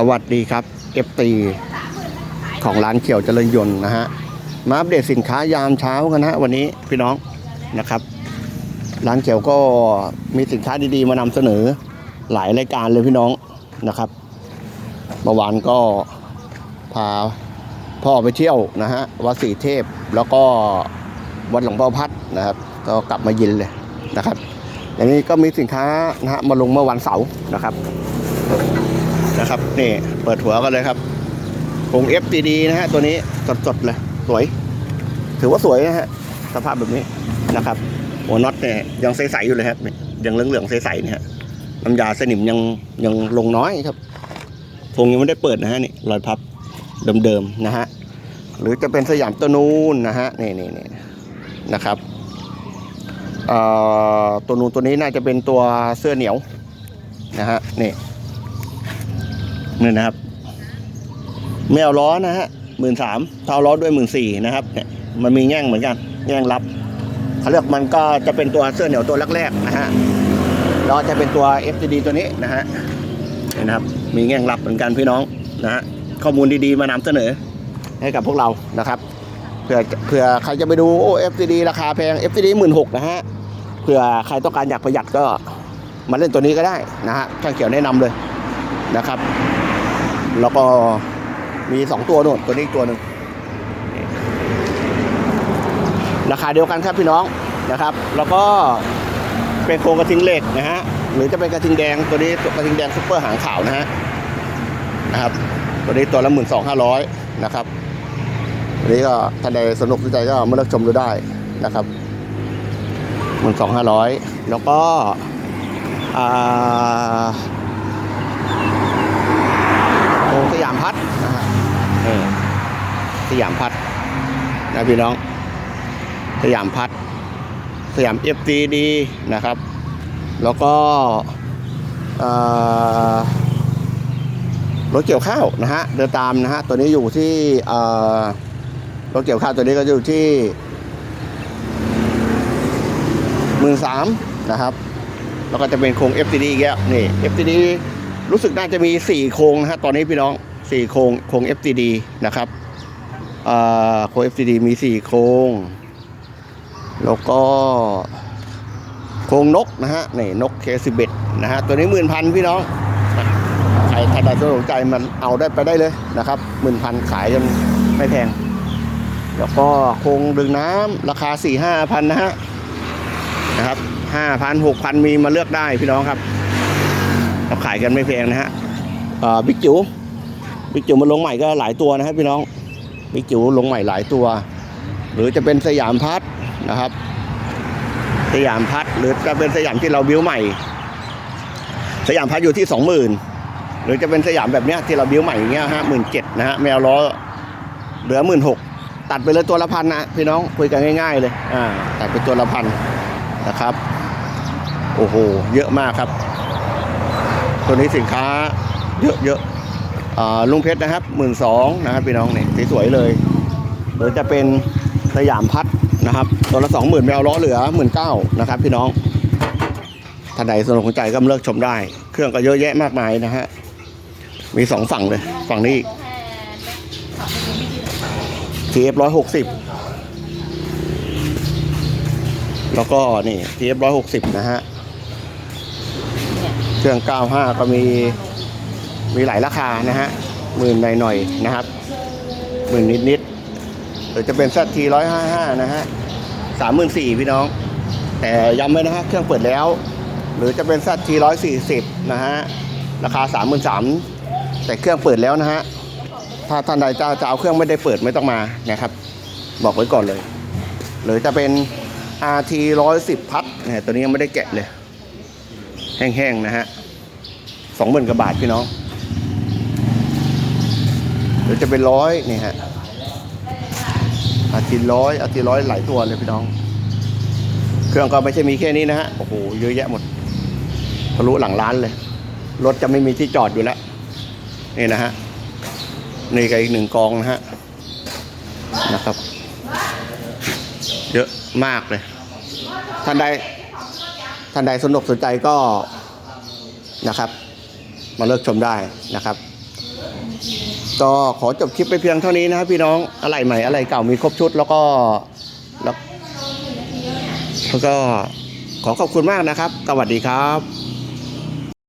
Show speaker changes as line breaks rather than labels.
สวัสดีครับเอฟตีของร้านเขียวเจริญยนต์นะฮะมาอัปเดตสินค้ายามเช้ากันนะฮะวันนี้พี่น้องนะครับ ร้านเขียวก็มีสินค้าดีๆ มานำเสนอหลายรายการเลยพี่น้องนะครับเมื่อวานก็พาพ่อไปเที่ยวนะฮะวัดศรีเทพแล้วก็วัดหลวงพ่อพัดนะครับ ก็กลับมายินเลยนะครับอย่างนี้ก็มีสินค้านะฮะมาลงเมื่อวันเสาร์นะครับ นะครับ นี่เปิดหัวกันเลยครับผง FTD นะฮะตัวนี้สดๆเลยสวย ถือว่าสวยนะฮะสภาพแบบนี้นะครับหัวน็อตเนี่ยยังใสๆอยู่เลยครับยังเหลืองๆใสๆเนี่ยฮะน้ำยาสนิมยังยังลงน้อยครับพงยังไม่ได้เปิดนะฮะนี่รอยพับเดิมๆนะฮะหรือจะเป็นสยามตัวนูนนะฮะนี่นี่นี่นะครับเอ่อตัวนูนตัวนี้น่าจะเป็นตัวเสื้อเหนียวนะฮะนี่ นี่นะครับ ไม่เอาล้อนะฮะหมื่นสามเท่าล้อด้วยหมื่นสี่นะครับ เนี่ยมันมีแง่งเหมือนกัน แง่งรับเขาเรียกมันก็จะเป็นตัวเสื้อเหนียวตัวแรกๆนะฮะล้วจะเป็นตัว FCD ตัวนี้นะฮะนี่นะครับ มีแง่งรับเหมือนกันพี่น้องนะฮะข้อมูลดีๆมานำเสนอ ให้กับพวกเรานะครับเผื่อเผื่อใครจะไปดูโอ้ FCD ราคาแพง FCD หมื่นหกนะฮะเผื่อใครต้องการอยากประหยัดก็มาเล่นตัวนี้ก็ได้นะฮะช่างเขียวแนะนำเลยนะครับ แล้วก็มีสองตัวนู่นตัวนี้อีกตัวหนึ่งราคาเดียวกันครับพี่น้องนะครับ แล้วก็เป็นโครงกระทิงเหล็กนะฮะหรือจะเป็นกระทิงแดงตัวนี้กระทิงแดงซุปเปอร์หางขาวนะฮะนะครับ ตัวนี้ตัวละหมื่นสองห้าร้อยนะครับตัวนี้ก็ท่านใดสนุกสนใจก็มาเลือกชมดูได้นะครับหมื่นสองห้าร้อยแล้วก็อ่า โรงสยาม พัฒน์นะฮะเออสยามพัฒน์นะพี่น้อง สยามพัฒน์สยาม FTD นะครับ แล้วก็เอ่อรถเกี่ยวข้าวนะฮะเดินตามนะฮะตัวนี้อยู่ที่เอ่อรถเกี่ยวข้าวตัวนี้ก็อยู่ที่หมื่นสามนะครับ แล้วก็จะเป็นโครง FTD อีกแล้วนี่ FTD รู้สึกน่าจะมี 4 โครงนะฮะตอนนี้พี่น้อง 4 โครงโครง FTD นะครับโครง FTD มี 4 โครง แล้วก็โครงนกนะฮะนี่นก K11 นะฮะตัวนี้หมื่นพันพี่น้องใครใครใดสนใจมันเอาได้ไปได้เลยนะครับหมื่นพันขายกันไม่แพง แล้วก็โครงดึงน้ำราคา4 5พันนะฮะนะครับ5พัน6พันมีมาเลือกได้พี่น้องครับเราขายกันไม่แพงนะฮะบิ๊กจิ๋ว บิ๊กจิ๋วมันลงใหม่ก็หลายตัวนะครับพี่น้องบิ๊กจิ๋วลงใหม่หลายตัว หรือจะเป็นสยามพัทนะครับ สยามพัทหรือจะเป็นสยามที่เราบิ้วใหม่ สยามพัทอยู่ที่สองหมื่นหรือจะเป็นสยามแบบเนี้ยที่เราบิ้วใหม่อย่างเงี้ยฮะหมื่นเจ็ดนะฮะแมวล้อเหลือหมื่นหกตัดไปเลยตัวละพันนะพี่น้องคุยกันง่าย ๆ เลยอ่าตัดไปตัวละพันนะครับโอ้โห เยอะมากครับ ตัวนี้สินค้าเยอะเยอะ ลุงเพชรนะครับหมื่นสองนะครับพี่น้องเนี่ยสวยๆเลยหรือจะเป็นสยามพัดนะครับตัวละสองหมื่นไม่เอาล้อเหลือหมื่นเก้านะครับพี่น้องท่านใดสนใจก็เลือกชมได้ เครื่องก็เยอะแยะมากมายนะฮะมีสองฝั่งเลย ฝั่งนี้ TF ร้อยหกสิบแล้วก็นี่ TF ร้อยหกสิบนะฮะ เครื่อง95ก็มี มีหลายราคานะฮะหมื่นหน่อยๆนะครับหมื่นนิดๆหรือจะเป็น ZT 155นะฮะ34,000พี่น้อง แต่ย้ำไว้นะฮะเครื่องเปิดแล้ว หรือจะเป็น ZT 140นะฮะราคา33,000แต่เครื่องเปิดแล้วนะฮะถ้าท่านใดจะจะเอาเครื่องไม่ได้เปิดไม่ต้องมานะครับ บอกไว้ก่อนเลย หรือจะเป็น RT 110พัดเนี่ยตัวนี้ยังไม่ได้แกะเลย แห้งๆนะฮะสองหมื่นกว่าบาทพี่น้อง หรือจะเป็นร้อยนี่ฮะอาทิตย์ร้อยอาทิตย์ร้อยหลายตัวเลยพี่น้อง เครื่องก็ไม่ใช่มีแค่นี้นะฮะโอ้โหเยอะแยะหมดทะลุหลังร้านเลย รถจะไม่มีที่จอดอยู่แล้วนี่นะฮะนี่ก็อีกหนึ่งกองนะฮะนะครับ เยอะมากเลยท่านใดท่านใดสนุกสนใจก็นะครับ มาเลือกชมได้นะครับ ก็ขอจบคลิปไปเพียงเท่านี้นะครับพี่น้องอะไรใหม่อะไรเก่ามีครบชุดแล้วก็แล้วแล้วก็ขอขอบคุณมากนะครับ สวัสดีครับ